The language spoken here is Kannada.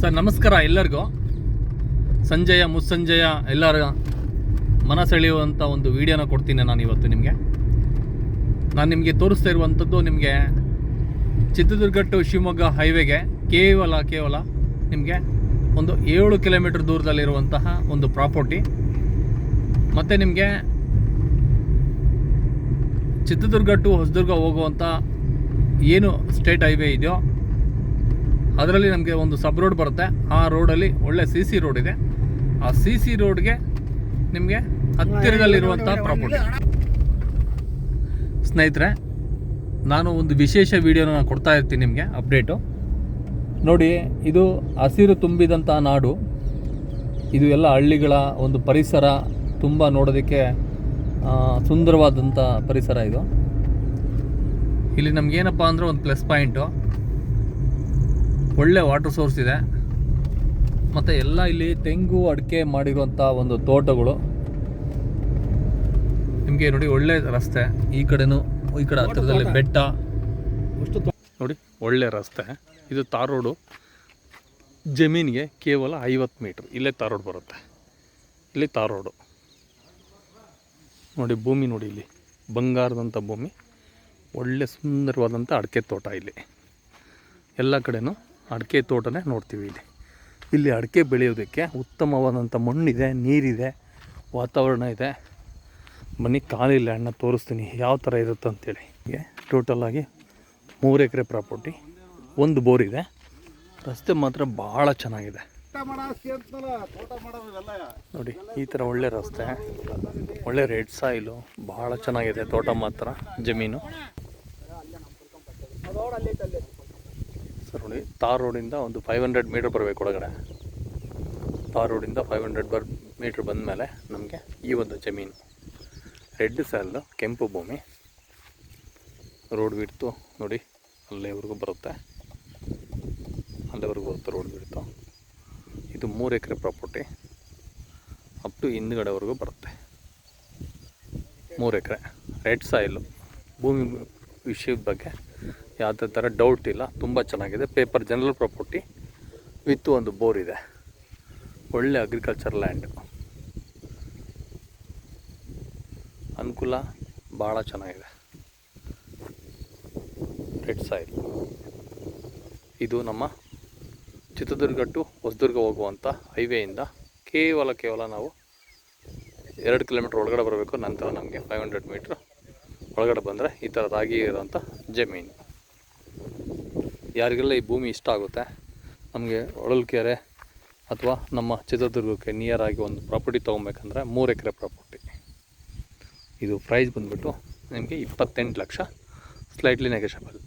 ಸರ್, ನಮಸ್ಕಾರ ಎಲ್ಲರಿಗೂ. ಸಂಜೆಯ ಮುಸ್ಸಂಜಯ ಎಲ್ಲರ ಮನಸೆಳೆಯುವಂಥ ಒಂದು ವಿಡಿಯೋನ ಕೊಡ್ತೀನಿ ನಾನು ಇವತ್ತು ನಿಮಗೆ. ನಾನು ನಿಮಗೆ ತೋರಿಸ್ತಾ ಇರುವಂಥದ್ದು ನಿಮಗೆ ಚಿತ್ರದುರ್ಗ ಟು ಶಿವಮೊಗ್ಗ ಹೈವೇಗೆ ಕೇವಲ ಕೇವಲ ನಿಮಗೆ ಒಂದು ಏಳು ಕಿಲೋಮೀಟರ್ ದೂರದಲ್ಲಿರುವಂತಹ ಒಂದು ಪ್ರಾಪರ್ಟಿ ಮತ್ತು ನಿಮಗೆ ಚಿತ್ರದುರ್ಗ ಟು ಹೊಸದುರ್ಗ ಹೋಗುವಂಥ ಏನು ಸ್ಟೇಟ್ ಹೈವೇ ಇದೆಯೋ ಅದರಲ್ಲಿ ನಮಗೆ ಒಂದು ಸಬ್ ರೋಡ್ ಬರುತ್ತೆ. ಆ ರೋಡಲ್ಲಿ ಒಳ್ಳೆ ಸಿ ಸಿ ರೋಡ್ ಇದೆ. ಆ ಸಿ ಸಿ ರೋಡ್ಗೆ ನಿಮಗೆ ಹತ್ತಿರದಲ್ಲಿರುವಂಥ ಪ್ರಾಪರ್ಟಿ ಸ್ನೇಹಿತರೆ ನಾನು ಒಂದು ವಿಶೇಷ ವಿಡಿಯೋನ ನಾನು ಕೊಡ್ತಾ ಇರ್ತೀನಿ ನಿಮಗೆ ಅಪ್ಡೇಟು. ನೋಡಿ ಇದು ಹಸಿರು ತುಂಬಿದಂಥ ನಾಡು. ಇದು ಎಲ್ಲ ಹಳ್ಳಿಗಳ ಒಂದು ಪರಿಸರ ತುಂಬ ನೋಡೋದಕ್ಕೆ ಸುಂದರವಾದಂಥ ಪರಿಸರ ಇದು. ಇಲ್ಲಿ ನಮಗೇನಪ್ಪ ಅಂದರೆ ಒಂದು ಪ್ಲಸ್ ಪಾಯಿಂಟು ಒಳ್ಳೆ ವಾಟರ್ ಸೋರ್ಸ್ ಇದೆ. ಮತ್ತು ಎಲ್ಲ ಇಲ್ಲಿ ತೆಂಗು ಅಡಿಕೆ ಮಾಡಿರುವಂಥ ಒಂದು ತೋಟಗಳು. ನಿಮಗೆ ನೋಡಿ ಒಳ್ಳೆ ರಸ್ತೆ. ಈ ಕಡೆನೂ ಈ ಕಡೆ ಹತ್ತಿರದಲ್ಲಿ ಬೆಟ್ಟ. ನೋಡಿ ಒಳ್ಳೆ ರಸ್ತೆ. ಇದು ತಾರ್ ರೋಡು. ಜಮೀನಿಗೆ ಕೇವಲ ಐವತ್ತು ಮೀಟ್ರ್. ಇಲ್ಲೇ ತಾರ್ ರೋಡ್ ಬರುತ್ತೆ. ಇಲ್ಲಿ ತಾರ್ ರೋಡು. ನೋಡಿ ಭೂಮಿ ನೋಡಿ ಇಲ್ಲಿ. ಬಂಗಾರದಂಥ ಭೂಮಿ. ಒಳ್ಳೆ ಸುಂದರವಾದಂಥ ಅಡಿಕೆ ತೋಟ ಇಲ್ಲಿ. ಎಲ್ಲ ಕಡೆನೂ ಅಡಿಕೆ ತೋಟನೇ ನೋಡ್ತೀವಿ ಇಲ್ಲಿ. ಇಲ್ಲಿ ಅಡಿಕೆ ಬೆಳೆಯೋದಕ್ಕೆ ಉತ್ತಮವಾದಂಥ ಮಣ್ಣಿದೆ, ನೀರಿದೆ, ವಾತಾವರಣ ಇದೆ. ಬನ್ನಿ ಖಾಲಿ ಅಣ್ಣ ತೋರಿಸ್ತೀನಿ ಯಾವ ಥರ ಇರುತ್ತೆ ಅಂತೇಳಿ. ಹೀಗೆ ಟೋಟಲಾಗಿ ಮೂರು ಎಕರೆ ಪ್ರಾಪರ್ಟಿ ಒಂದು ಬೋರ್ ಇದೆ. ರಸ್ತೆ ಮಾತ್ರ ಭಾಳ ಚೆನ್ನಾಗಿದೆ. ನೋಡಿ, ಈ ಥರ ಒಳ್ಳೆ ರಸ್ತೆ, ಒಳ್ಳೆ ರೆಡ್ ಸಾಯಿಲು ಭಾಳ ಚೆನ್ನಾಗಿದೆ ತೋಟ ಮಾತ್ರ, ಜಮೀನು. ಸರ್ ನೋಡಿ ತಾರ್ ರೋಡಿಂದ ಒಂದು ಫೈವ್ ಹಂಡ್ರೆಡ್ ಮೀಟ್ರ್ ಬರಬೇಕು ಒಳಗಡೆ. ತಾರ್ ರೋಡಿಂದ ಫೈವ್ ಹಂಡ್ರೆಡ್ ಬರ್ ಮೀಟ್ರ್ ಬಂದ ಮೇಲೆ ನಮಗೆ ಈ ಒಂದು ಜಮೀನು. ರೆಡ್ ಸ್ಯಾಲ್ದು ಕೆಂಪು ಭೂಮಿ. ರೋಡ್ ಬಿಡ್ತು ನೋಡಿ, ಅಲ್ಲಿವರೆಗೂ ಬರುತ್ತೆ. ಅಲ್ಲಿವರೆಗೂ ಬರುತ್ತೆ ರೋಡ್ ಬಿಡ್ತು ಇದು ಮೂರು ಎಕರೆ ಪ್ರಾಪರ್ಟಿ ಅಪ್ ಟು ಹಿಂದ್ಗಡೆವರೆಗೂ ಬರುತ್ತೆ. ಮೂರು ಎಕರೆ. ರೆಡ್ ಸಾಯಿಲು ಭೂಮಿ ವಿಷಯದ ಬಗ್ಗೆ ಯಾವುದೇ ಥರ ಡೌಟ್ ಇಲ್ಲ. ತುಂಬ ಚೆನ್ನಾಗಿದೆ. ಪೇಪರ್ ಜನರಲ್ ಪ್ರಾಪರ್ಟಿ ವಿತ್ ಒಂದು ಬೋರ್ ಇದೆ. ಒಳ್ಳೆ ಅಗ್ರಿಕಲ್ಚರ್ ಲ್ಯಾಂಡ್ ಅನುಕೂಲ ಭಾಳ ಚೆನ್ನಾಗಿದೆ. ರೆಡ್ ಸಾಯಿಲ್ ಇದು ನಮ್ಮ ಚಿತ್ರದುರ್ಗ ಟು ಹೊಸದುರ್ಗ ಹೋಗುವಂಥ ಹೈವೇಯಿಂದ ಕೇವಲ ಕೇವಲ ನಾವು ಎರಡು ಕಿಲೋಮೀಟ್ರ್ ಒಳಗಡೆ ಬರಬೇಕು. ನಂತರ ನಮಗೆ ಫೈವ್ ಹಂಡ್ರೆಡ್ ಮೀಟ್ರ್ ಒಳಗಡೆ ಬಂದರೆ ಈ ಥರ ರಾಗಿ ಇರೋಂಥ ಜಮೀನು. ಯಾರಿಗೆಲ್ಲ ಈ ಭೂಮಿ ಇಷ್ಟ ಆಗುತ್ತೆ, ನಮಗೆ ಹೊಳಲ್ಕೆರೆ ಅಥವಾ ನಮ್ಮ ಚಿತ್ರದುರ್ಗಕ್ಕೆ ನಿಯರ್ ಆಗಿ ಒಂದು ಪ್ರಾಪರ್ಟಿ ತೊಗೊಬೇಕಂದ್ರೆ ಮೂರು ಎಕರೆ ಪ್ರಾಪರ್ಟಿ ಇದು ಪ್ರೈಸ್ ಬಂದುಬಿಟ್ಟು ನಿಮಗೆ ಇಪ್ಪತ್ತೆಂಟು ಲಕ್ಷ ಸ್ಲೈಟ್ಲಿ ನೆಗೆಷಬಲ್